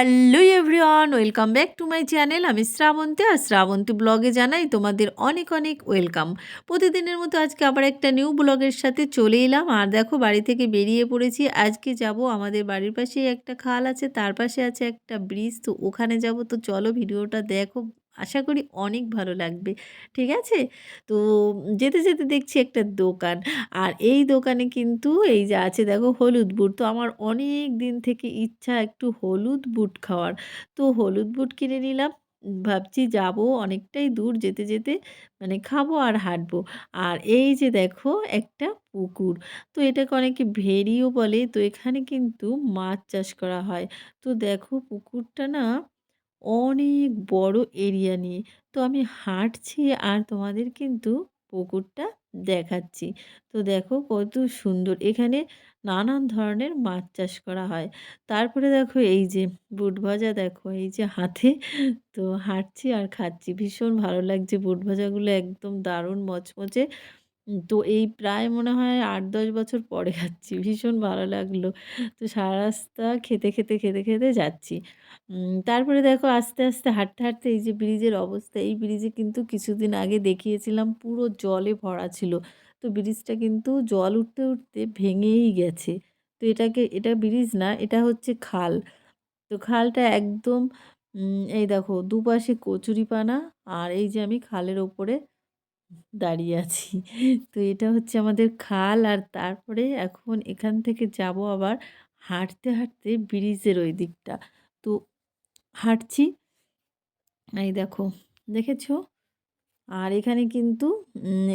Hello everyone, welcome back to my channel. আমি শ্রাবন্তী আর শ্রাবন্তী ব্লগে জানাই তোমাদের অনেক অনেক ওয়েলকাম। প্রতিদিনের মতো আজকে আবার একটা নিউ ব্লগের সাথে চলে এলাম। আর দেখো, বাড়ি থেকে বেরিয়ে পড়েছি। আজকে যাব আমাদের বাড়ির পাশেই একটা খাল আছে, তার পাশে আছে একটা ব্রিজ। তো ওখানে যাব। তো চলো ভিডিওটা দেখো। আশা করি অনেক ভালো লাগবে। ঠিক আছে? তো যেতে যেতে দেখছি একটা দোকান। আর এই দোকানে কিন্তু এই যে আছে দেখো হলুদ বুট। তো আমার অনেক দিন থেকে ইচ্ছা একটু হলুদ বুট খাওয়ার। তো হলুদ বুট কিনে নিলাম। ভাবছি যাব অনেকটাই দূর যেতে যেতে মানে খাব আর হাঁটবো। আর এই যে দেখো একটা পুকুর। তো এটাকে অনেকে ভেরিও বলে। তো এখানে কিন্তু মাছ চাষ করা হয়। তো দেখো পুকুরটা না অনেক বড় এরিয়া নিয়ে। তো আমি হাঁটছি আর তোমাদের কিন্তু পুকুরটা দেখাচ্ছি। তো দেখো কত সুন্দর। এখানে নানান ধরনের মাছ চাষ করা হয়। তারপরে দেখো এই যে বুট ভাজা, দেখো এই যে হাতে। তো হাঁটছি আর খাচ্ছি। ভীষণ ভালো লাগছে। বুট ভাজাগুলো একদম দারুণ মচমচে। তো এই প্রায় মনে হয় আট, দশ বছর পরে খাচ্ছি, ভীষণ ভালো লাগল। তো সারা রাস্তা খেতে খেতে খেতে খেতে যাচ্ছি। তারপরে দেখো আস্তে আস্তে, হাঁটতে হাঁটতে এই যে ব্রিজের অবস্থা, এই ব্রিজে কিন্তু কিছুদিন আগে দেখিয়েছিলাম পুরো জলে ভরা ছিল। তো ব্রিজটা কিন্তু জল উঠতে উঠতে ভেঙেই গেছে। তো এটাকে, এটা ব্রিজ না, এটা হচ্ছে খাল। তো খালটা একদম এই দেখো দুপাশে কচুরিপানা আর এই যে আমি খালের ওপরে দাঁড়িয়ে আছি। তো এটা হচ্ছে আমাদের খাল আর তারপরে এখন এখান থেকে যাব আবার হাঁটতে হাঁটতে ব্রিজের ওই দিকটা তো হাঁটছি। এই দেখো, দেখেছ? আর এখানে কিন্তু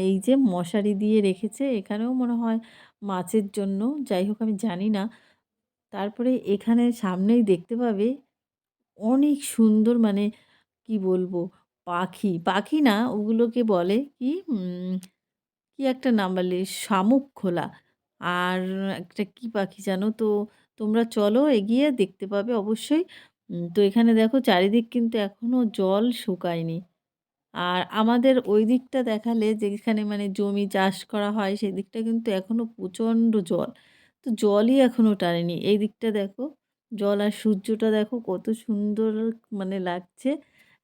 এই যে মশারি দিয়ে রেখেছে, এখানেও মনে হয় মাছের জন্য, যাই হোক আমি জানি না। তারপরে এখানে সামনেই দেখতে পাবে, অনেক সুন্দর মানে কি বলব? পাখি পাখি না ওগুলোকে বলে কি কি একটা নাম বলে, শামুক খোলা। আর একটা কি পাখি জানো তো, তোমরা চলো এগিয়ে দেখতে পাবে অবশ্যই। তো এখানে দেখো চারিদিক কিন্তু এখনও জল শুকায়নি। আর আমাদের ওই দিকটা দেখালে যেখানে মানে জমি চাষ করা হয়, সেই দিকটা কিন্তু এখনও প্রচণ্ড জল। তো জলই এখনও টানেনি। এই দিকটা দেখো, জল আর সূর্যটা দেখো কত সুন্দর মানে লাগছে।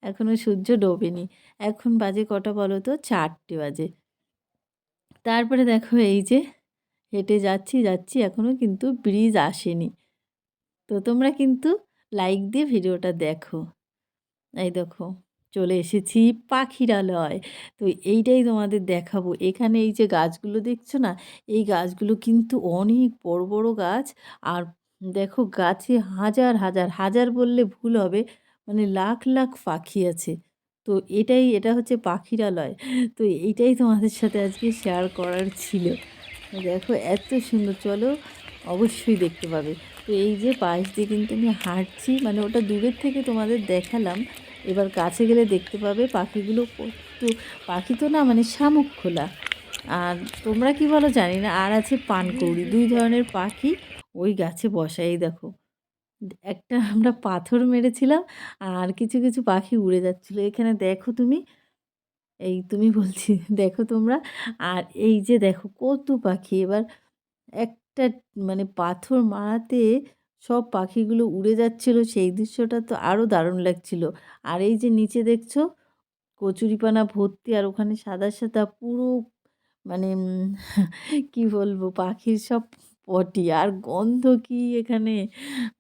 এখনও সূর্য ডোবেনি। এখন বাজে কটা বলো তো? চারটে বাজে। তারপরে দেখো এই যে হেঁটে যাচ্ছি যাচ্ছি এখনও কিন্তু ব্রিজ আসেনি। তো তোমরা কিন্তু লাইক দিয়ে ভিডিওটা দেখো। এই দেখো, চলে এসেছি পাখিরালয়। তো এইটাই তোমাদের দেখাবো। এখানে এই যে গাছগুলো দেখছ না? এই গাছগুলো কিন্তু অনেক বড় বড় গাছ। আর দেখো গাছে হাজার হাজার হাজার বললে ভুল হবে। মানে লাখ লাখ পাখি আছে। তো এটাই, এটা হচ্ছে পাখিরালয়। তো এইটাই তোমাদের সাথে আজকে শেয়ার করার ছিল। দেখো, এত সুন্দর। চলো, অবশ্যই দেখতে পাবে। তো এই যে পাশ দিয়ে কিন্তু আমি হাঁটছি মানে ওটা দূরের থেকে তোমাদের দেখালাম। এবার কাছে গেলে দেখতে পাবে পাখিগুলো কত পাখি তো না মানে শামুক খোলা আর তোমরা কি বলো জানি না, আর আছে পানকৌড়ি। দুই ধরনের পাখি ওই গাছে বসাই দেখো। একটা আমরা পাথর মেরেছিলাম আর কিছু কিছু পাখি উড়ে যাচ্ছিল। এখানে দেখো তুমি, এই তুমি বলছি, দেখো তোমরা। আর এই যে দেখো কত পাখি, এবার একটা মানে পাথর মারাতে সব পাখিগুলো উড়ে যাচ্ছিল, সেই দৃশ্যটা তো আরও দারুণ লাগছিল। আর এই যে নিচে দেখছ, কচুরিপানা ভর্তি আর ওখানে সাদা সাদা পুরো মানে কি বলব, পাখির সব পটি আর গন্ধ কি এখানে?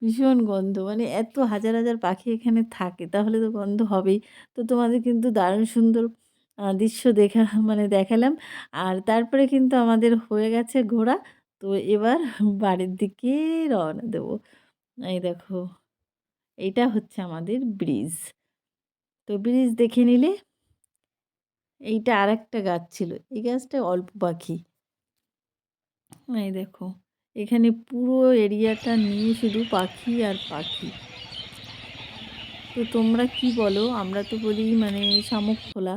ভীষণ গন্ধ। মানে এত হাজার হাজার পাখি এখানে থাকে, তাহলে তো গন্ধ হবেই। তো তোমাদের কিন্তু দারুণ সুন্দর দৃশ্য দেখা মানে দেখালাম। আর তারপরে কিন্তু আমাদের হয়ে গেছে ঘোরা তো এবার বাড়ির দিকে রওনা দেবো। এই দেখো, এইটা হচ্ছে আমাদের ব্রিজ। তো ব্রিজ দেখে নিলে এইটা আর একটা গাছ ছিল। এই গাছটা অল্প পাখি। এই দেখো এখানে পুরো এরিয়াটা নিয়ে শুধু পাখি আর পাখি। তো তোমরা কি বলো? আমরা তো বলি মানে শামুক খোলা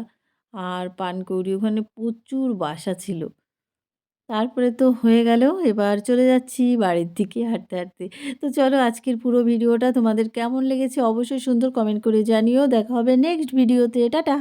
আর পানকৌড়ি, ওখানে প্রচুর বাসা ছিল। তারপরে তো হয়ে গেল, এবার চলে যাচ্ছি বাড়ির দিকে হাঁটতে হাঁটতে। তো চলো আজকের পুরো ভিডিওটা তোমাদের কেমন লেগেছে অবশ্যই সুন্দর কমেন্ট করে জানিও। দেখা হবে নেক্সট ভিডিওতে টাটা!